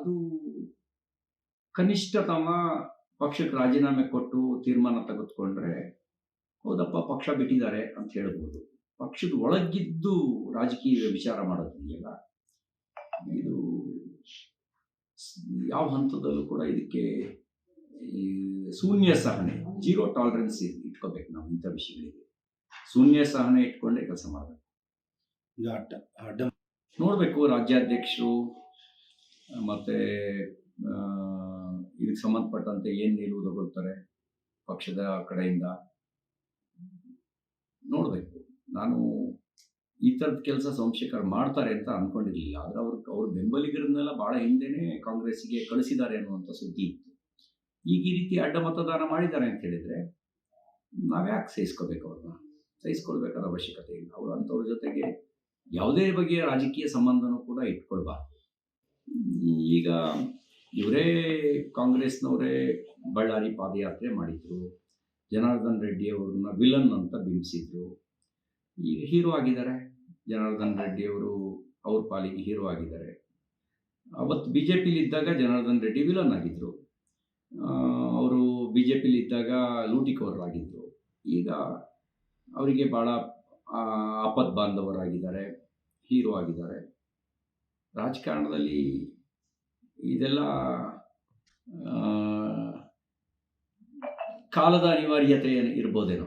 ಅದು ಕನಿಷ್ಠತಮ ಪಕ್ಷಕ್ಕೆ ರಾಜೀನಾಮೆ ಕೊಟ್ಟು ತೀರ್ಮಾನ ತೆಗೆದುಕೊಂಡ್ರೆ ಹೌದಪ್ಪ ಪಕ್ಷ ಬಿಟ್ಟಿದ್ದಾರೆ ಅಂತ ಹೇಳ್ಬೋದು. ಪಕ್ಷದ ಒಳಗಿದ್ದು ರಾಜಕೀಯ ವಿಚಾರ ಮಾಡೋದಿದೆಯಲ್ಲ ಇದು ಯಾವ ಹಂತದಲ್ಲೂ ಕೂಡ ಇದಕ್ಕೆ ಈ ಶೂನ್ಯ ಸಹನೆ ಜೀರೋ ಟಾಲರೆನ್ಸ್ ಇಟ್ಕೋಬೇಕು ನಾವು ಇಂಥ ವಿಷಯಗಳಿಗೆ. ಶೂನ್ಯ ಸಹನೆ ಇಟ್ಕೊಂಡೇ ಕೆಲಸ ಮಾಡಬೇಕು. ಈಗ ಅಡ್ಡ ಅಡ್ಡ ನೋಡಬೇಕು ರಾಜ್ಯಾಧ್ಯಕ್ಷರು ಮತ್ತು ಇದಕ್ಕೆ ಸಂಬಂಧಪಟ್ಟಂತೆ ಏನು ನಿಲುವು ತಗೊಳ್ತಾರೆ ಪಕ್ಷದ ಕಡೆಯಿಂದ? ನೋಡಬೇಕು. ನಾನು ಈ ಥರದ ಕೆಲಸ ಸೋಮಶೇಖರ್ ಮಾಡ್ತಾರೆ ಅಂತ ಅಂದ್ಕೊಂಡಿರಲಿಲ್ಲ ಆದರೆ ಅವ್ರ ಅವ್ರ ಬೆಂಬಲಿಗರನ್ನೆಲ್ಲ ಭಾಳ ಹಿಂದೆನೇ ಕಾಂಗ್ರೆಸ್ಗೆ ಕಳಿಸಿದ್ದಾರೆ ಅನ್ನುವಂಥ ಸುದ್ದಿ ಇತ್ತು. ಈಗ ಈ ರೀತಿ ಅಡ್ಡ ಮತದಾನ ಮಾಡಿದ್ದಾರೆ ಅಂತ ಹೇಳಿದರೆ ನಾವ್ಯಾಕೆ ಸಹಿಸ್ಕೋಬೇಕು ಅವ್ರನ್ನ? ಸಹಿಸ್ಕೊಳ್ಬೇಕಾದ ಅವಶ್ಯಕತೆ ಇಲ್ಲ. ಅವರು ಅಂಥವ್ರ ಜೊತೆಗೆ ಯಾವುದೇ ಬಗೆಯ ರಾಜಕೀಯ ಸಂಬಂಧನೂ ಕೂಡ ಇಟ್ಕೊಳ್ಬಾರ್ದು. ಈಗ ಇವರೇ ಕಾಂಗ್ರೆಸ್ನವರೇ ಬಳ್ಳಾರಿ ಪಾದಯಾತ್ರೆ ಮಾಡಿದ್ರು. ಜನಾರ್ದನ್ ರೆಡ್ಡಿ ಅವ್ರನ್ನ ವಿಲನ್ ಅಂತ ಬಿಂಬಿಸಿದ್ರು. ಈಗ ಹೀರೋ ಆಗಿದ್ದಾರೆ. ಜನಾರ್ದನ್ ರೆಡ್ಡಿ ಅವರು ಅವ್ರ ಪಾಲಿಗೆ ಹೀರೋ ಆಗಿದ್ದಾರೆ. ಅವತ್ತು ಬಿ ಜೆ ಪಿಲಿ ಇದ್ದಾಗ ಜನಾರ್ದನ್ ರೆಡ್ಡಿ ವಿಲನ್ ಆಗಿದ್ರು. ಅವರು ಬಿ ಜೆ ಪಿಲಿದ್ದಾಗ ಲೂಟಿಕೋರರಾಗಿದ್ದರು ಈಗ ಅವರಿಗೆ ಭಾಳ ಆಪತ್ ಬಾಂಧವರಾಗಿದ್ದಾರೆ, ಹೀರೋ ಆಗಿದ್ದಾರೆ. ರಾಜಕಾರಣದಲ್ಲಿ ಇದೆಲ್ಲ ಕಾಲದ ಅನಿವಾರ್ಯತೆ ಇರ್ಬೋದೇನೋ.